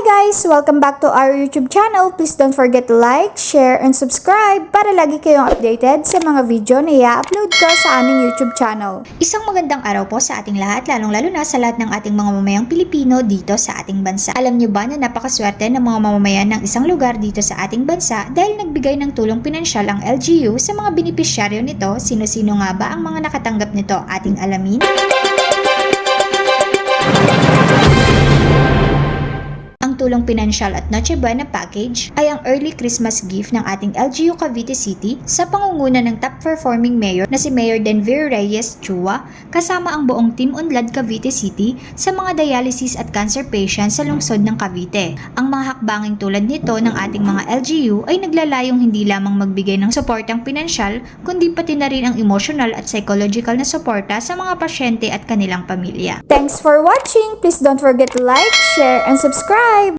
guys! Welcome back to our YouTube channel. Please don't forget to like, share, and subscribe para lagi kayong updated sa mga video na i-upload ko sa aming YouTube channel. Isang magandang araw po sa ating lahat, lalong-lalo na sa lahat ng ating mga mamamayang Pilipino dito sa ating bansa. Alam niyo ba na napakaswerte ng mga mamamayan ng isang lugar dito sa ating bansa dahil nagbigay ng tulong pinansyal ang LGU sa mga benepisyaryo nito? Sino-sino nga ba ang mga nakatanggap nito? Ating alamin. Tulong pinansyal at Noche Buena package ay ang early Christmas gift ng ating LGU Cavite City sa pangunguna ng top performing mayor na si Mayor Denver Reyes Chua kasama ang buong Team Unlad Cavite City sa mga dialysis at cancer patients sa lungsod ng Cavite. Ang mga hakbanging tulad nito ng ating mga LGU ay naglalayong hindi lamang magbigay ng suportang pinansyal kundi pati na rin ang emotional at psychological na suporta sa mga pasyente at kanilang pamilya. Thanks for watching! Please don't forget to like, share, and subscribe!